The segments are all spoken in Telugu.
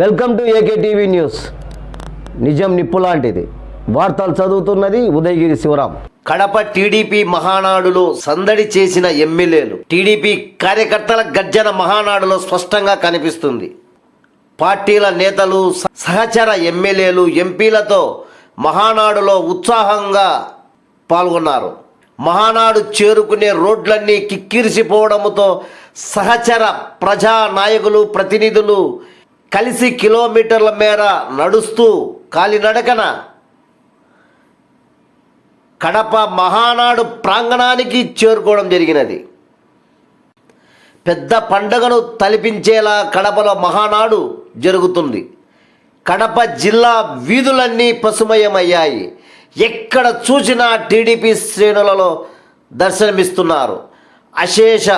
Welcome to AK TV news. నిజం నిప్పు లాంటిది. వార్తలు చదువుతున్నది ఉదయగిరి శివరాం. కడప టీడీపీ మహానాడులో సందడి చేసిన ఎమ్మెల్యేలు. టీడీపీ కార్యకర్తల గర్జన మహానాడులో స్పష్టంగా కనిపిస్తుంది. పార్టీల నేతలు సహచర ఎమ్మెల్యేలు ఎంపీలతో మహానాడులో ఉత్సాహంగా పాల్గొన్నారు. మహానాడు చేరుకునే రోడ్లన్నీ కిక్కిరిసిపోవడంతో సహచర ప్రజా నాయకులు ప్రతినిధులు కలిసి కిలోమీటర్ల మేర నడుస్తూ కాలినడకన కడప మహానాడు ప్రాంగణానికి చేరుకోవడం జరిగినది. పెద్ద పండగను తలపించేలా కడపలో మహానాడు జరుగుతుంది. కడప జిల్లా వీధులన్నీ పసుమయమయ్యాయి ఎక్కడ చూసినా టీడీపీ శ్రేణులలో దర్శనమిస్తున్నారు. అశేష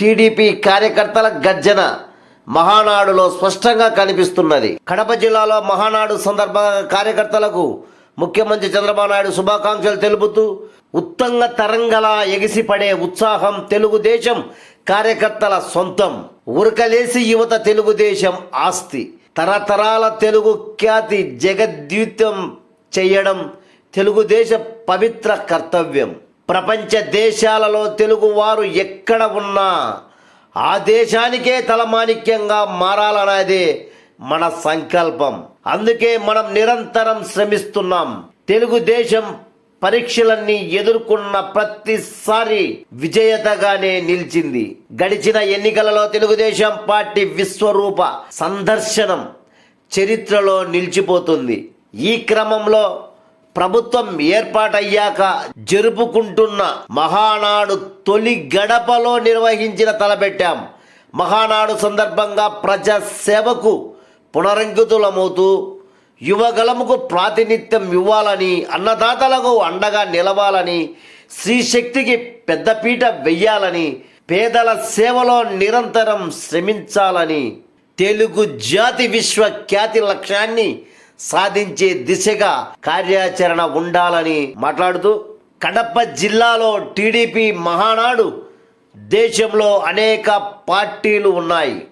టీడీపీ కార్యకర్తల గర్జన మహానాడులో స్పష్టంగా కనిపిస్తున్నది. కడప జిల్లాలో మహానాడు సందర్భంగా కార్యకర్తలకు ముఖ్యమంత్రి చంద్రబాబు నాయుడు శుభాకాంక్షలు తెలుపుతూ ఉత్తంగ తరంగలా ఎగిసిపడే ఉత్సాహం తెలుగుదేశం కార్యకర్తల సొంతం. ఉరకలేసి యువత తెలుగుదేశం ఆస్తి. తరతరాల తెలుగు ఖ్యాతి జగద్యూతం చేయడం తెలుగుదేశ పవిత్ర కర్తవ్యం. ప్రపంచ దేశాలలో తెలుగు వారు ఎక్కడ ఉన్నా ఆ దేశానికే తలమాణిక్యంగా మారాలనేది మన సంకల్పం. అందుకే మనం నిరంతరం శ్రమిస్తున్నాం. తెలుగుదేశం పరీక్షలన్నీ ఎదుర్కొన్న ప్రతిసారి విజేతగానే నిలిచింది. గడిచిన ఎన్నికలలో తెలుగుదేశం పార్టీ విశ్వరూప సందర్శనం చరిత్రలో నిలిచిపోతుంది. ఈ క్రమంలో ప్రభుత్వం ఏర్పాటయ్యాక జరుపుకుంటున్న మహానాడు తొలి గడపలో నిర్వహించిన తలపెట్టాం. మహానాడు సందర్భంగా ప్రజా సేవకు పునరంకితులమవుతూ యువగలముకు ప్రాతినిధ్యం ఇవ్వాలని అన్నదాతలకు అండగా నిలవాలని శ్రీశక్తికి పెద్దపీట వెయ్యాలని పేదల సేవలో నిరంతరం శ్రమించాలని తెలుగు జాతి విశ్వ ఖ్యాతి లక్ష్యాన్ని సాధించే దిశగా కార్యాచరణ ఉండాలని మాట్లాడుతూ కడప జిల్లాలో టీడీపీ మహానాడు దేశంలో అనేక పార్టీలు ఉన్నాయి.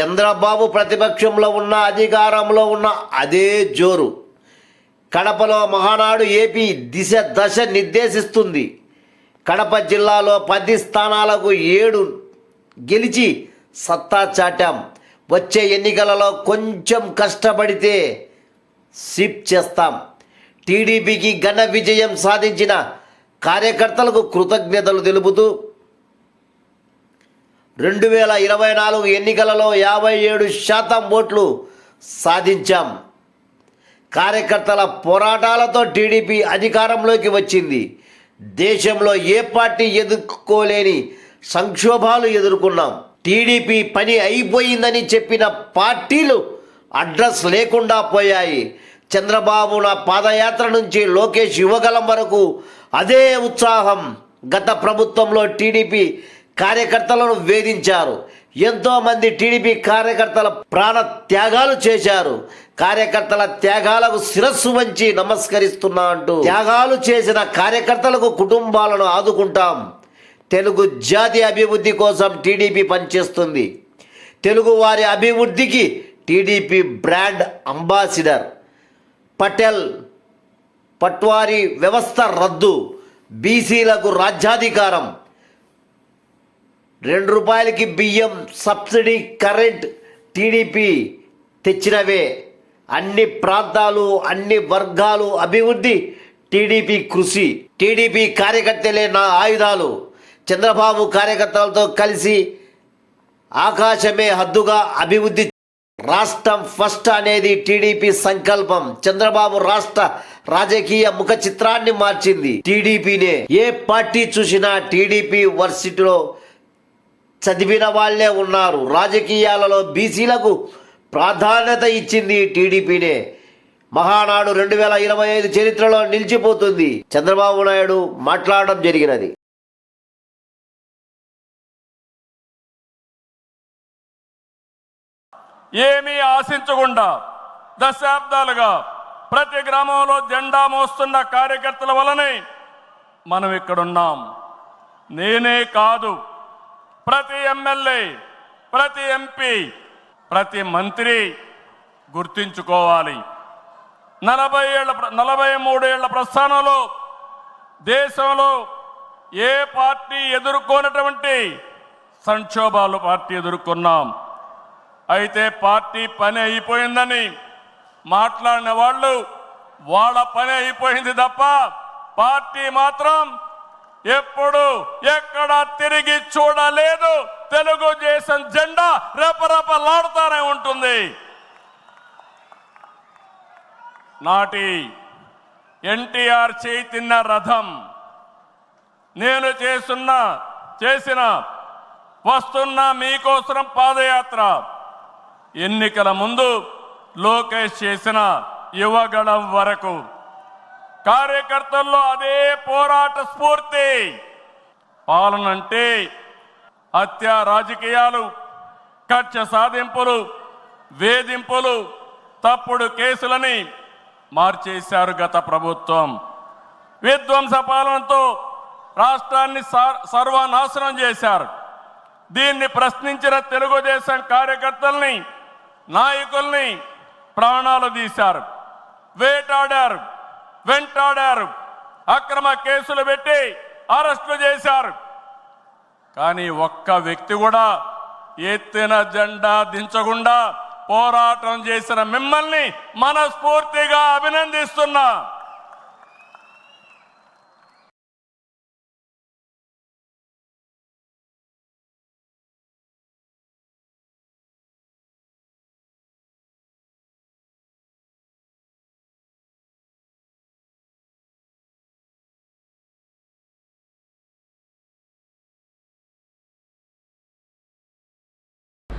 చంద్రబాబు ప్రతిపక్షంలో ఉన్న అధికారంలో ఉన్న అదే జోరు. కడపలో మహానాడు ఏపీ దిశ దశ నిర్దేశిస్తుంది. కడప జిల్లాలో పది స్థానాలకు ఏడు గెలిచి సత్తా చాటాం. వచ్చే ఎన్నికలలో కొంచెం కష్టపడితే సిప్ చేస్తాం. టీడీపీకి ఘన విజయం సాధించిన కార్యకర్తలకు కృతజ్ఞతలు తెలుపుతూ రెండు వేల ఇరవై నాలుగు ఎన్నికలలో యాభై ఏడు శాతం ఓట్లు సాధించాం. కార్యకర్తల పోరాటాలతో టీడీపీ అధికారంలోకి వచ్చింది. దేశంలో ఏ పార్టీ ఎదుర్కోలేని సంక్షోభాలు ఎదుర్కొన్నాం. టీడీపీ పని అయిపోయిందని చెప్పిన పార్టీలు అడ్రస్ లేకుండా పోయాయి. చంద్రబాబు నా పాదయాత్ర నుంచి లోకేష్ యువగలం వరకు అదే ఉత్సాహం గత ప్రభుత్వంలో టీడీపీ కార్యకర్తలను వేధించారు. ఎంతోమంది టీడీపీ కార్యకర్తల ప్రాణ త్యాగాలు చేశారు. కార్యకర్తల త్యాగాలకు శిరస్సు వంచి నమస్కరిస్తున్నా అంటూ త్యాగాలు చేసిన కార్యకర్తలకు కుటుంబాలను ఆదుకుంటాం. తెలుగు జాతి అభివృద్ధి కోసం టీడీపీ పనిచేస్తుంది. తెలుగు వారి అభివృద్ధికి TDP brand ambassador. Patel Patwari వ్యవస్థ రద్దు బీసీలకు రాజ్యాధికారం. రెండు రూపాయలకి బియ్యం సబ్సిడీ కరెంట్ టీడీపీ తెచ్చినవే. అన్ని ప్రాంతాలు అన్ని వర్గాలు అభివృద్ధి టీడీపీ కృషి. టీడీపీ కార్యకర్తలే నా ఆయుధాలు. చంద్రబాబు కార్యకర్తలతో కలిసి ఆకాశమే హద్దుగా అభివృద్ధి రాష్ట్రం ఫస్ట్ అనేది టీడీపీ సంకల్పం. చంద్రబాబు రాష్ట్ర రాజకీయ ముఖ చిత్రాన్ని మార్చింది. టీడీపీనే ఏ పార్టీ చూసినా టీడీపీ వర్సిటీలో చదివిన వాళ్ళే ఉన్నారు. రాజకీయాలలో బీసీలకు ప్రాధాన్యత ఇచ్చింది టీడీపీనే. మహానాడు రెండు వేల ఇరవై ఐదు చరిత్రలో నిలిచిపోతుంది. చంద్రబాబు నాయుడు మాట్లాడడం జరిగినది. ఏమీ ఆశించకుండా దశాబ్దాలుగా ప్రతి గ్రామంలో జెండా మోస్తున్న కార్యకర్తల వలనే మనం ఇక్కడున్నాం. నేనే కాదు ప్రతి ఎమ్మెల్యే ప్రతి ఎంపీ ప్రతి మంత్రి గుర్తించుకోవాలి. నలభై ఏళ్ళ నలభై మూడేళ్ళ ప్రస్థానంలో దేశంలో ఏ పార్టీ ఎదుర్కొన్నటువంటి సంక్షోభాలు పార్టీ ఎదుర్కొన్నాం. అయితే పార్టీ పని అయిపోయిందని మాట్లాడిన వాళ్ళు వాళ్ళ పని అయిపోయింది తప్ప పార్టీ మాత్రం ఎప్పుడు ఎక్కడ తిరిగి చూడలేదు. తెలుగుదేశం జెండా రెపరెపలాడుతూనే ఉంటుంది. నాటి ఎన్టీఆర్ చేతిన్న రథం నేను చేస్తున్న చేసిన వస్తున్న మీకోసం పాదయాత్ర. ఎన్నికల ముందు లోకేష్ చేసిన యువగళం వరకు. కార్యకర్తల్లో అదే పోరాట స్ఫూర్తి. పాలన అంటే హత్య రాజకీయాలు కక్ష సాధింపులు వేధింపులు తప్పుడు కేసులని మార్చేశారు గత ప్రభుత్వం. విధ్వంస పాలనతో రాష్ట్రాన్ని సర్వనాశనం చేశారు. దీన్ని ప్రశ్నించిన తెలుగుదేశం కార్యకర్తల్ని నాయకుల్ని ప్రాణాలు తీశారు వేటాడారు వెంటాడారు అక్రమ కేసులు పెట్టి అరెస్టులు చేశారు. కానీ ఒక్క వ్యక్తి కూడా ఎత్తిన జెండా దించకుండా పోరాటం చేసిన మిమ్మల్ని మనస్ఫూర్తిగా అభినందిస్తున్నా.